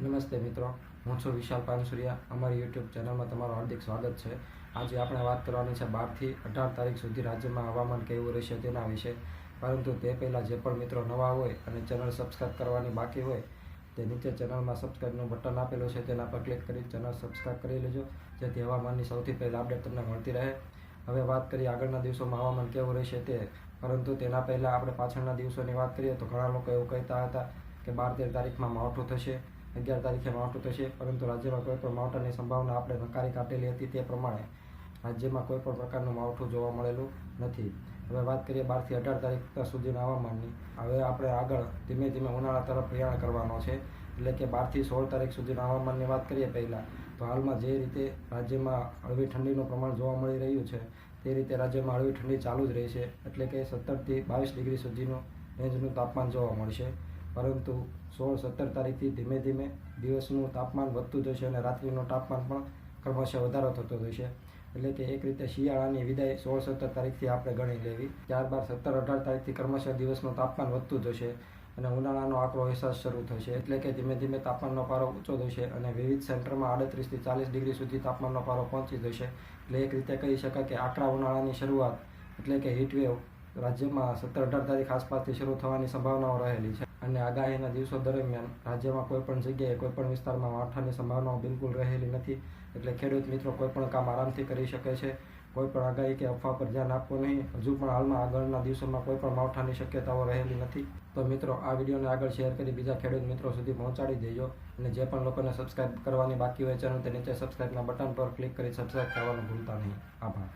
નમસ્તે મિત્રો, હું છું વિશાલ પાનસુરિયા. અમારી યુટ્યુબ ચેનલમાં તમારું હાર્દિક સ્વાગત છે. આજે આપણે વાત કરવાની છે બારથી અઢાર તારીખ સુધી રાજ્યમાં હવામાન કેવું રહેશે તેના વિશે. પરંતુ તે પહેલાં જે પણ મિત્રો નવા હોય અને ચેનલ સબસ્ક્રાઈબ કરવાની બાકી હોય, તે નીચે ચેનલમાં સબસ્ક્રાઈબનું બટન આપેલું છે, તેના પર ક્લિક કરી ચેનલ સબસ્ક્રાઈબ કરી લેજો, જેથી હવામાનની સૌથી પહેલાં અપડેટ તમને મળતી રહે. હવે વાત કરીએ આગળના દિવસોમાં હવામાન કેવું રહેશે તે. પરંતુ તેના પહેલાં આપણે પાછળના દિવસોની વાત કરીએ તો ઘણા લોકો એવું કહેતા હતા કે બાર તેર તારીખમાં માવઠું થશે. અગિયાર તારીખે માવઠું થશે, પરંતુ રાજ્યમાં કોઈ પણ માવઠાની સંભાવના આપણે નકારી કાઢેલી હતી તે પ્રમાણે રાજ્યમાં કોઈ પણ પ્રકારનું માવઠું જોવા મળેલું નથી. હવે વાત કરીએ બારથી અઢાર તારીખ સુધીના હવામાનની. હવે આપણે આગળ ધીમે ધીમે ઉનાળા તરફ પ્રયાણ કરવાનો છે. એટલે કે બારથી સોળ તારીખ સુધીના હવામાનની વાત કરીએ પહેલાં, તો હાલમાં જે રીતે રાજ્યમાં હળવી ઠંડીનું પ્રમાણ જોવા મળી રહ્યું છે, તે રીતે રાજ્યમાં હળવી ઠંડી ચાલુ જ રહેશે. એટલે કે સત્તરથી બાવીસ ડિગ્રી સુધીનું રેન્જનું તાપમાન જોવા મળશે. પરંતુ સોળ સત્તર તારીખથી ધીમે ધીમે દિવસનું તાપમાન વધતું જશે અને રાત્રિનું તાપમાન પણ ક્રમશઃ વધારો થતો જશે. એટલે કે એક રીતે શિયાળાની વિદાય સોળ સત્તર તારીખથી આપણે ગણી લેવી. ત્યારબાદ સત્તર અઢાર તારીખથી ક્રમશઃ દિવસનું તાપમાન વધતું જશે અને ઉનાળાનો આંકડો અહેસાસ શરૂ થશે. એટલે કે ધીમે ધીમે તાપમાનનો પારો ઊંચો થશે અને વિવિધ સેન્ટરમાં આડત્રીસથી ચાલીસ ડિગ્રી સુધી તાપમાનનો પારો પહોંચી જશે. એટલે એક રીતે કહી શકાય કે આકરા ઉનાળાની શરૂઆત એટલે કે હીટવેવ રાજ્યમાં સત્તર અઢાર તારીખ આસપાસથી શરૂ થવાની સંભાવનાઓ રહેલી છે. અને આગાહીના દિવસો દરમિયાન રાજ્યમાં કોઈ પણ જગ્યાએ કોઈ પણ વિસ્તારમાં માવઠાની સંભાવનાઓ બિલકુલ રહેલી નથી. એટલે ખેડૂત મિત્રો કોઈ પણ કામ આરામથી કરી શકે છે. કોઈ પણ આગાહી કે અફવા પર ધ્યાન આપવું નહીં. હજુ પણ હાલમાં આગળના દિવસોમાં કોઈ પણ માવઠાની શક્યતાઓ રહેલી નથી. તો મિત્રો, આ વિડીયોને આગળ શેર કરી બીજા ખેડૂત મિત્રો સુધી પહોંચાડી દેજો. અને જે પણ લોકોને સબસ્ક્રાઇબ કરવાની બાકી હોય ચેનલ તે નીચે સબસ્ક્રાઇબના બટન પર ક્લિક કરી સબસ્ક્રાઇબ કરવાનું ભૂલતા નહીં. આભાર.